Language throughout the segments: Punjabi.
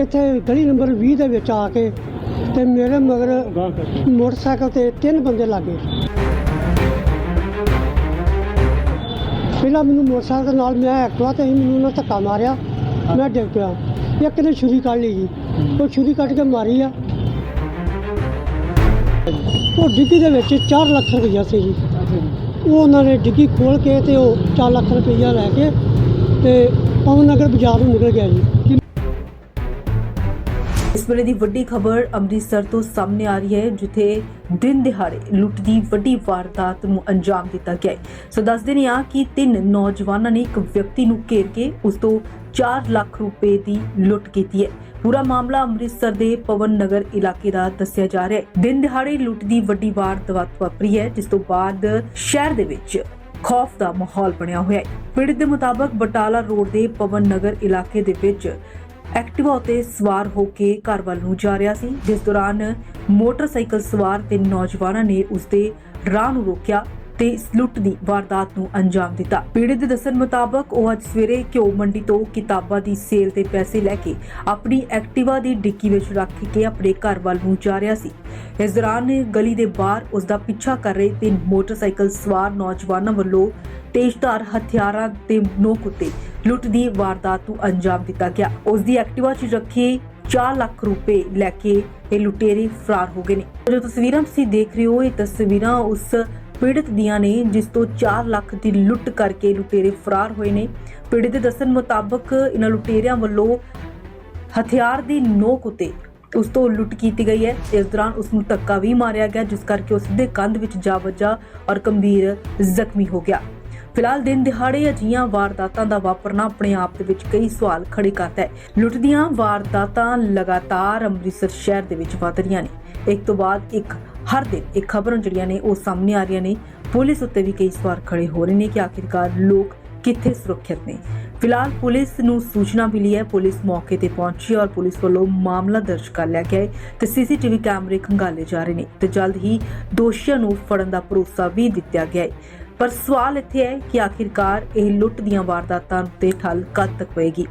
ਇੱਥੇ ਗਲੀ ਨੰਬਰ 20 ਦੇ ਵਿੱਚ ਆ ਕੇ ਤੇ ਮੇਰੇ ਮਗਰ ਮੋਟਰਸਾਈਕਲ ਤੇ ਤਿੰਨ ਬੰਦੇ ਲੱਗੇ। ਪਹਿਲਾਂ ਮੈਨੂੰ ਮੋਟਰਸਾਈਕਲ ਨਾਲ ਮੈਂ ਐਕਟਵਾ ਤੇ ਸੀ ਮੈਨੂੰ ਉਹਨਾਂ ਧੱਕਾ ਮਾਰਿਆ, ਮੈਂ ਡਿੱਗ ਪਿਆ। ਇੱਕ ਨੇ ਛੁਰੀ ਕੱਢ ਲਈ ਜੀ। ਉਹ ਛੁਰੀ ਕੱਢ ਕੇ ਮਾਰੀ ਆ। ਉਹ ਡਿੱਗੀ ਦੇ ਵਿੱਚ 4 ਲੱਖ ਰੁਪਈਆ ਸੀ ਜੀ। ਉਹ ਉਹਨਾਂ ਨੇ ਡਿੱਗੀ ਖੋਲ ਕੇ ਤੇ ਉਹ 4 ਲੱਖ ਰੁਪਈਆ ਲੈ ਕੇ ਤੇ ਪਵਨ ਨਗਰ ਬਾਜ਼ਾਰ ਨੂੰ ਨਿਕਲ ਗਿਆ ਜੀ। ਇਸ ਵੇਲੇ ਦੀ ਵੱਡੀ ਖਬਰ ਅੰਮ੍ਰਿਤਸਰ ਤੋਂ ਸਾਹਮਣੇ ਆ ਰਹੀ ਹੈ, ਜਿੱਥੇ ਦਿਨ ਦਿਹਾੜੇ ਲੁੱਟ ਦੀ ਵੱਡੀ ਵਾਰਦਾਤ ਨੂੰ ਅੰਜਾਮ ਦਿੱਤਾ ਗਿਆ ਹੈ। ਸੋ ਦੱਸਦੇ ਨੇ ਆ ਕਿ ਤਿੰਨ ਨੌਜਵਾਨਾਂ ਨੇ ਇੱਕ ਵਿਅਕਤੀ ਨੂੰ ਘੇਰ ਕੇ ਉਸ ਤੋਂ 4 ਲੱਖ ਰੁਪਏ ਦੀ ਲੁੱਟ ਕੀਤੀ ਹੈ। ਪੂਰਾ ਮਾਮਲਾ ਅੰਮ੍ਰਿਤਸਰ ਦੇ ਪਵਨ ਨਗਰ ਇਲਾਕੇ ਦਾ ਦੱਸਿਆ ਜਾ ਰਿਹਾ ਹੈ। ਦਿਨ ਦਿਹਾੜੇ ਲੁੱਟ ਦੀ ਵੱਡੀ ਵਾਰਦਾਤ ਵਾਪਰੀ ਹੈ, ਜਿਸ ਤੋਂ ਬਾਅਦ ਸ਼ਹਿਰ ਦੇ ਵਿੱਚ ਖੌਫ ਦਾ ਮਾਹੌਲ ਬਣਿਆ ਹੋਇਆ ਹੈ। ਪੀੜਤ ਦੇ ਮੁਤਾਬਕ ਬਟਾਲਾ ਰੋਡ ਦੇ ਪਵਨ ਨਗਰ ਇਲਾਕੇ ਦੇ ਵਿੱਚ ਐਕਟਿਵਾ ਉਤੇ ਸਵਾਰ ਹੋ ਕੇ ਘਰ ਵੱਲ ਨੂੰ ਜਾ ਰਿਹਾ ਸੀ, ਜਿਸ ਦੌਰਾਨ ਮੋਟਰਸਾਈਕਲ ਸਵਾਰ ਤੇ ਨੌਜਵਾਨਾਂ ਨੇ ਉਸਦੇ ਰਾਹ ਨੂੰ ਰੋਕਿਆ ਤੇ ਇਸ ਲੁੱਟ ਦੀ ਵਾਰਦਾਤ ਨੂੰ ਅੰਜਾਮ ਦਿੱਤਾ। ਪੀੜਤ ਦੇ ਦੱਸਣ ਮੁਤਾਬਕ ਉਹ ਅੱਜ ਸਵੇਰੇ ਘਿਓ ਮੰਡੀ ਤੋਂ ਕਿਤਾਬਾਂ ਦੀ ਸੇਲ ਤੇ ਪੈਸੇ ਲੈ ਕੇ ਆਪਣੀ ਐਕਟਿਵਾ ਦੀ ਡਿੱਕੀ ਵਿੱਚ ਰੱਖ ਕੇ ਆਪਣੇ ਘਰ ਵੱਲ ਨੂੰ ਜਾ ਰਿਹਾ ਸੀ। ਇਸ ਦੌਰਾਨ ਗਲੀ ਦੇ ਬਾਹਰ ਉਸ ਦਾ ਪਿੱਛਾ ਕਰ ਰਹੇ ਤਿੰਨ ਮੋਟਰਸਾਈਕਲ ਸਵਾਰ ਨੌਜਵਾਨਾਂ ਵੱਲੋਂ ਤੇਜ਼ਧਾਰ ਹਥਿਆਰਾਂ ਤੇ ਨੋਕ ਉੱਤੇ ਲੁੱਟ ਦੀ ਵਾਰਦਾਤ ਨੂੰ ਅੰਜਾਮ ਦਿੱਤਾ ਗਿਆ। ਉਸ ਦੀ ਐਕਟਿਵਾ 'ਚ ਰੱਖੇ 4 ਲੱਖ ਰੁਪਏ ਲੈ ਕੇ ਇਹ ਲੁਟੇਰੇ ਫਰਾਰ ਹੋ ਗਏ ਨੇ। ਜੋ ਤਸਵੀਰਾਂ ਤੁਸੀਂ ਦੇਖ ਰਹੇ ਹੋ, ਇਹ ਤਸਵੀਰਾਂ ਉਸ ਪੀੜਤ ਦੀਆਂ ਨੇ, ਜਿਸ ਤੋਂ 4 ਲੱਖ ਦੀ ਲੁੱਟ ਕਰਕੇ ਲੁਟੇਰੇ ਫਰਾਰ ਹੋਏ ਨੇ। ਪੀੜਤ ਦੇ ਦੱਸਣ ਮੁਤਾਬਕ ਇਹਨਾਂ ਲੁਟੇਰਿਆਂ ਵੱਲੋਂ ਹਥਿਆਰ ਦੀ ਨੋਕ ਉਤੇ ਉਸ ਤੋਂ ਲੁੱਟ ਕੀਤੀ ਗਈ ਹੈ। ਇਸ ਦੌਰਾਨ ਉਸ ਨੂੰ ਧੱਕਾ ਵੀ ਮਾਰਿਆ ਗਿਆ, ਜਿਸ ਕਰਕੇ ਉਸ ਦੇ ਕੰਧ ਵਿੱਚ ਜਾ ਵੱਜਾ ਔਰ ਗੰਭੀਰ ਜ਼ਖਮੀ ਹੋ ਗਿਆ। ਫਿਲਹਾਲ ਦਿਨ ਦਿਹਾੜੇ ਅਜੀਆਂ ਵਾਰਦਾਤਾਂ ਦਾ ਵਾਪਰਨਾ ਆਪਣੇ ਆਪ ਦੇ ਵਿੱਚ ਕਈ ਸਵਾਲ ਖੜੇ ਕਰਦਾ ਹੈ। ਲੁੱਟ ਦੀਆਂ ਵਾਰਦਾਤਾਂ ਲਗਾਤਾਰ ਅੰਮ੍ਰਿਤਸਰ ਸ਼ਹਿਰ ਦੇ ਵਿੱਚ ਵਧ ਰਹੀਆਂ ਨੇ। ਇੱਕ ਤੋਂ ਬਾਅਦ ਇੱਕ ਹਰ ਦਿਨ ਇਹ ਖਬਰਾਂ ਜਿਹੜੀਆਂ ਨੇ ਉਹ ਸਾਹਮਣੇ ਆ ਰਹੀਆਂ ਨੇ। ਪੁਲਿਸ ਉੱਤੇ ਵੀ ਕਈ ਸਵਾਲ ਖੜੇ ਹੋ ਰਹੇ ਨੇ ਕਿ ਆਖਿਰਕਾਰ ਲੋਕ ਕਿੱਥੇ ਸੁਰੱਖਿਅਤ ਨੇ। ਫਿਲਹਾਲ ਪੁਲਿਸ ਨੂੰ ਸੂਚਨਾ ਮਿਲੀ ਹੈ। ਪੁਲਿਸ ਮੌਕੇ ਤੇ ਪਹੁੰਚੀ ਔਰ ਪੁਲਿਸ ਵੱਲੋਂ ਮਾਮਲਾ ਦਰਜ ਕਰ ਲਿਆ ਗਿਆ ਹੈ। ਤੇ ਸੀਸੀਟੀਵੀ ਕੈਮਰੇ ਖੰਗਾਲੇ ਜਾ ਰਹੇ ਨੇ ਤੇ ਜਲਦ ਹੀ ਦੋਸ਼ੀਆਂ ਨੂੰ ਫੜਨ ਦਾ ਭਰੋਸਾ ਵੀ ਦਿੱਤਾ ਗਿਆ ਹੈ। ਪਰ ਸਵਾਲ ਇੱਥੇ ਹੈ ਕਿ ਆਖਿਰਕਾਰ ਇਹ ਲੁੱਟ ਦੀਆਂ ਵਾਰਦਾਤਾਂ ਉੱਤੇ ਠੱਲ ਕਦ ਤੱਕ ਪਏਗੀ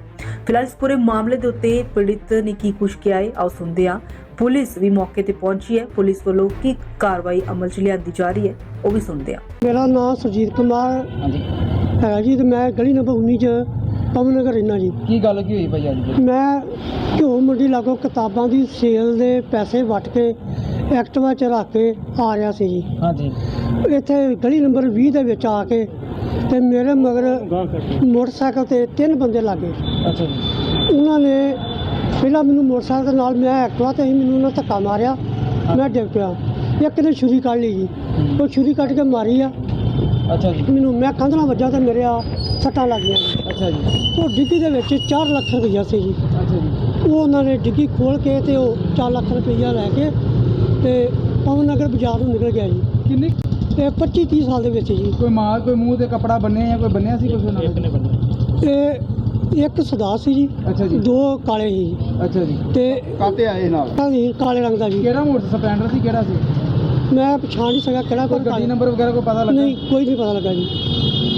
ਫਿਲਹਾਲ ਇਸ ਪੂਰੇ ਮਾਮਲੇ ਦੇ ਉੱਤੇ ਪੀੜਿਤ ਨੇ ਕੀ ਕੁਝ ਕਿਹਾ ਹੈ ਆਓ ਸੁਣਦੇ ਹਾਂ। ਪੁਲਿਸ ਵੀ ਮੌਕੇ ਤੇ ਪਹੁੰਚੀ ਹੈ। ਪੁਲਿਸ ਵੱਲੋਂ ਕੀ ਕਾਰਵਾਈ ਅਮਲ 'ਚ ਲਿਆਂਦੀ ਜਾ ਰਹੀ ਹੈ ਉਹ ਵੀ ਸੁਣਦੇ ਹਾਂ। ਮੇਰਾ ਨਾਮ ਸੁਰਜੀਤ ਕੁਮਾਰ ਹਾਂਜੀ। ਹੈਗਾ ਜੀ ਤੇ ਮੈਂ ਗਲੀ ਨੰਬਰ 19 ਚ ਪਵਨ ਨਗਰ ਰਹਿਣਾ ਜੀ। ਕੀ ਗੱਲ ਕੀ ਹੋਈ ਭਾਈ ਅੱਜ? ਮੈਂ ਘਿਓ ਮੰਡੀ ਲਾਗੋਂ ਕਿਤਾਬਾਂ ਦੀ ਸੇਲ ਦੇ ਪੈਸੇ ਵਟ ਕੇ ਐਕਟਿਵਾ ਚ ਰੱਖ ਕੇ ਆ ਰਿਹਾ ਸੀ ਜੀ। ਹਾਂਜੀ। ਇੱਥੇ ਗਲੀ ਨੰਬਰ 20 ਦੇ ਵਿੱਚ ਆ ਕੇ ਤੇ ਮੇਰੇ ਮਗਰ ਮੋਟਰਸਾਈਕਲ ਤੇ ਤਿੰਨ ਬੰਦੇ ਲੱਗੇ ਅੱਛਾ ਜੀ। ਉਹਨਾਂ ਨੇ ਪਹਿਲਾਂ ਮੈਨੂੰ ਮੋਟਰਸਾਈਕਲ ਦੇ ਨਾਲ ਮੈਂ ਐਕਟਿਵਾ ਤੇ ਸੀ ਮੈਨੂੰ ਉਹਨਾਂ ਧੱਕਾ ਮਾਰਿਆ ਮੈਂ ਡਿੱਗ ਪਿਆ। ਇੱਕ ਨੇ ਛੁਰੀ ਕੱਢ ਲਈ ਜੀ। ਉਹ ਛੁਰੀ ਕੱਢ ਕੇ ਮਾਰੀ ਆ। ਅੱਛਾ ਜੀ। ਮੈਨੂੰ ਮੈਂ ਕੰਧ ਨਾਲ ਵੱਜਾ ਤੇ ਮੇਰੇ ਆ ਸੱਟਾਂ ਲੱਗੀਆਂ ਅੱਛਾ ਜੀ। ਉਹ ਡਿੱਗੀ ਦੇ ਵਿੱਚ 4 ਲੱਖ ਰੁਪਈਆ ਸੀ ਜੀ। ਅੱਛਾ ਜੀ। ਉਹ ਉਹਨਾਂ ਨੇ ਡਿੱਗੀ ਖੋਲ ਕੇ ਤੇ ਉਹ 4 ਲੱਖ ਰੁਪਈਆ ਲੈ ਕੇ ਤੇ ਪਵਨ ਨਗਰ ਬਾਜ਼ਾਰ ਨੂੰ ਨਿਕਲ ਗਿਆ ਜੀ। ਕਿੰਨੀ? ਤੇ 25 30 ਸਾਲ ਦੇ ਵਿੱਚ ਜੀ। ਕੋਈ ਮਾਲ ਕੋਈ ਮੂੰਹ ਤੇ ਕਪੜਾ ਬੰਨਿਆ ਜਾਂ ਕੋਈ ਬੰਨਿਆ ਸੀ ਕੁਝ ਉਹਨਾਂ ਨੇ ਤੇ ਇੱਕ ਸਦਾ ਸੀ ਜੀ ਅੱਛਾ ਜੀ। ਦੋ ਕਾਲੇ ਸੀ ਜੀ। ਅੱਛਾ ਜੀ। ਤੇ ਕਾਤੇ ਆਏ ਨਾਲ? ਹਾਂਜੀ ਕਾਲੇ ਰੰਗ ਦਾ ਜੀ। ਕਿਹੜਾ ਮੋਟਰ ਸਪਲੈਂਡਰ ਸੀ ਕਿਹੜਾ ਸੀ? ਮੈਂ ਪਛਾਣ ਨਹੀਂ ਸਕਿਆ ਕਿਹੜਾ ਕੋਈ ਕੋਈ ਗੱਡੀ ਕਾਲਾ ਨੰਬਰ ਵਗੈਰਾ ਕੋਈ ਪਤਾ ਲੱਗਾ? ਨਹੀਂ ਕੋਈ ਨਹੀਂ ਪਤਾ ਲੱਗਾ ਜੀ।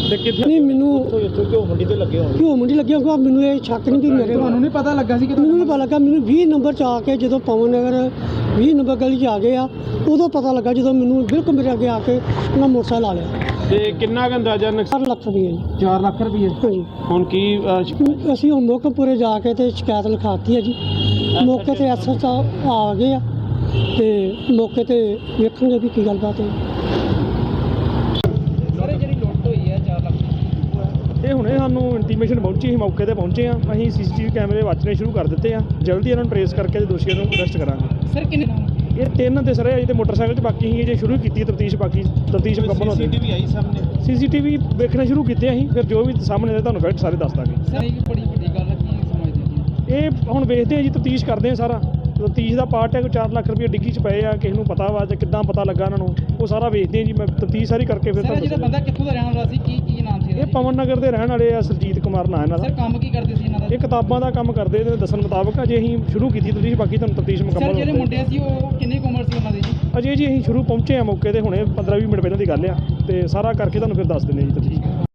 ਤੇ ਕਿੱਥੇ ਨਹੀਂ ਮੈਨੂੰ ਇੱਥੋਂ ਕਿਉਂ ਮੰਡੀ ਤੇ ਲੱਗੇ ਹੋਣ? ਕਿਉਂ ਮੁੰਡੀ ਲੱਗਿਆ ਹੋਊਗਾ ਮੈਨੂੰ ਇਹ ਸ਼ੱਕ ਨਹੀਂ ਕਿ ਮੇਰੇ ਤੁਹਾਨੂੰ ਨਹੀਂ ਪਤਾ ਲੱਗਾ ਸੀ ਕਿ ਮੈਨੂੰ ਨਹੀਂ ਪਤਾ ਲੱਗਾ। ਮੈਨੂੰ 20 ਨੰਬਰ ਚ ਆ ਕੇ ਜਦੋਂ ਪਵਨ ਨਗਰ 20 ਨੰਬਰ ਗਲੀ ਚ ਆ ਗਏ ਆ ਉਦੋਂ ਪਤਾ ਲੱਗਾ ਜਦੋਂ ਮੈਨੂੰ ਬਿਲਕੁਲ ਮੇਰੇ ਅੱਗੇ ਆ ਕੇ ਉਹਨਾਂ ਮੋਟਰਸਾਈਕਲ ਲਾ ਲਿਆ। ਤੇ ਕਿੰਨਾ ਕੁ ਅੰਦਾਜ਼ਾ ਨੁਕਸ- 4 ਲੱਖ ਰੁਪਏ ਜੀ। 4 ਲੱਖ ਰੁਪਏ। ਹਾਂਜੀ। ਹੁਣ ਕੀ ਅਹ, ਸ਼- ਅਸੀਂ ਹੁਣ ਜਾ ਕੇ ਤੇ ਸ਼ਿਕਾਇਤ ਲਿਖਾਤੀ ਹੈ ਜੀ। ਮੌਕੇ ਤੇ ਐਸਐਸ ਆ ਗਏ ਆ ਤੇ ਮੌਕੇ ਤੇ ਵੇਖਾਂਗੇ ਵੀ ਕੀ ਗੱਲਬਾਤ ਹੈ ਸਾਰੇ ਜਿਹੜੀ ਲੁੱਟ ਹੋਈ ਹੈ 4 ਲੱਖ ਇਹ ਹੁਣੇ ਸਾਨੂੰ ਇੰਟੀਮੇਸ਼ਨ ਪਹੁੰਚੀ ਅਸੀਂ ਮੌਕੇ ਤੇ ਪਹੁੰਚੇ ਆ ਅਸੀਂ ਸੀਸੀਟੀਵੀ ਕੈਮਰੇ ਵਾਚਣੇ ਸ਼ੁਰੂ ਕਰ ਦਿੱਤੇ ਆ ਜਲਦੀ ਇਹਨਾਂ ਨੂੰ ਟਰੇਸ ਕਰਕੇ ਤੇ ਦੋਸ਼ੀਆਂ ਨੂੰ ਅਰੈਸਟ ਕਰਾਂਗੇ। ਸਰ ਕਿੰਨੇ ਇਹ ਤਿੰਨ ਤੇ ਸਰੇ ਅਜੇ ਤੇ ਮੋਟਰਸਾਈਕਲ 'ਚ ਬਾਕੀ ਸੀ ਜੇ ਸ਼ੁਰੂ ਕੀਤੀ ਤਫਤੀਸ਼ ਬਾਕੀ ਤਫਤੀਸ਼ ਮੁਕੰਮਲ ਹੋ ਗਈ ਸੀਸੀਟੀਵੀ ਆਈ ਸਾਹਮਣੇ? ਸੀਸੀਟੀਵੀ ਵੇਖਣਾ ਸ਼ੁਰੂ ਕੀਤੇ ਅਸੀਂ ਫਿਰ ਜੋ ਵੀ ਸਾਹਮਣੇ ਆਏ ਤੁਹਾਨੂੰ ਫੈਕਟ ਸਾਰੇ ਦੱਸ ਦਾਂਗੇ। ਸਰ ਇਹ ਬੜੀ ਵੱਡੀ ਗੱਲ ਹੈ ਕੀ ਸਮਝਦੇ ਜੀ ਇਹ ਹੁਣ ਵੇਖਦੇ ਆ ਜੀ ਤਫਤੀਸ਼ ਕਰਦੇ ਆ ਸਾਰਾ। ਤਫਤੀਸ਼ ਦਾ ਪਾਰਟ ਹੈ ਕੋਈ 4 ਲੱਖ ਰੁਪਏ ਡਿੱਗੀ 'ਚ ਪਏ ਆ ਕਿਸੇ ਨੂੰ ਪਤਾ ਵਾ ਜਾਂ ਕਿੱਦਾਂ ਪਤਾ ਲੱਗਾ ਇਹਨਾਂ ਨੂੰ ਉਹ ਸਾਰਾ ਵੇਖਦੇ ਆ ਜੀ ਮੈਂ ਤਫਤੀਸ਼ ਸਾਰੀ ਕਰਕੇ ਫਿਰ ਸਰ ਜਿਹੜਾ। ਬੰਦਾ ਕਿੱਥੋਂ ਦਾ ਰਹਿਣ ਵਾਲਾ ਸੀ ਕੀ ਕੀ ਨਾਮ ਸੀ ਇਹ ਪਵਨ ਨਗਰ ਦੇ ਰਹਿਣ ਵਾਲੇ ਆ ਸਰਜੀਤ ਕੁਮਾਰ ਨਾਂ ਇਹਨਾਂ ਦਾ। ਸਰ ਕੰਮ ਕੀ ਕਰਦੇ ਸੀ ਇਹਨਾਂ ਦਾ? ਇਹ ਕਿਤਾਬਾਂ ਦਾ ਕੰਮ ਕਰਦੇ ਤੇ ਦੱਸਣ ਮੁਤਾਬਕ ਅਜੇ ਅਸੀਂ ਸ਼ੁਰੂ ਕੀਤੀ ਤਫਤੀਸ਼ ਬਾਕੀ ਤੁਹਾਨੂੰ ਤਫਤੀਸ਼ ਸਰ ਮੁਕੰਮਲ ਜਿਹੜੇ। ਮੁੰਡੇ ਸੀ ਉਹ ਕਿੰਨੀ ਕੁ ਉਮਰ ਸੀ ਉਹਨਾਂ ਦੀ ਜੀ? ਅਜੇ ਜੀ ਅਸੀਂ ਸ਼ੁਰੂ ਪਹੁੰਚੇ ਆ ਮੌਕੇ ਤੇ ਹੁਣੇ 15-20 ਮਿੰਟ ਪਹਿਲਾਂ ਦੀ ਗੱਲ ਆ ਤੇ ਸਾਰਾ ਕਰਕੇ ਤੁਹਾਨੂੰ ਫਿਰ ਦੱਸ ਦਿੰਦੇ ਜੀ ਤਫਤੀਸ਼।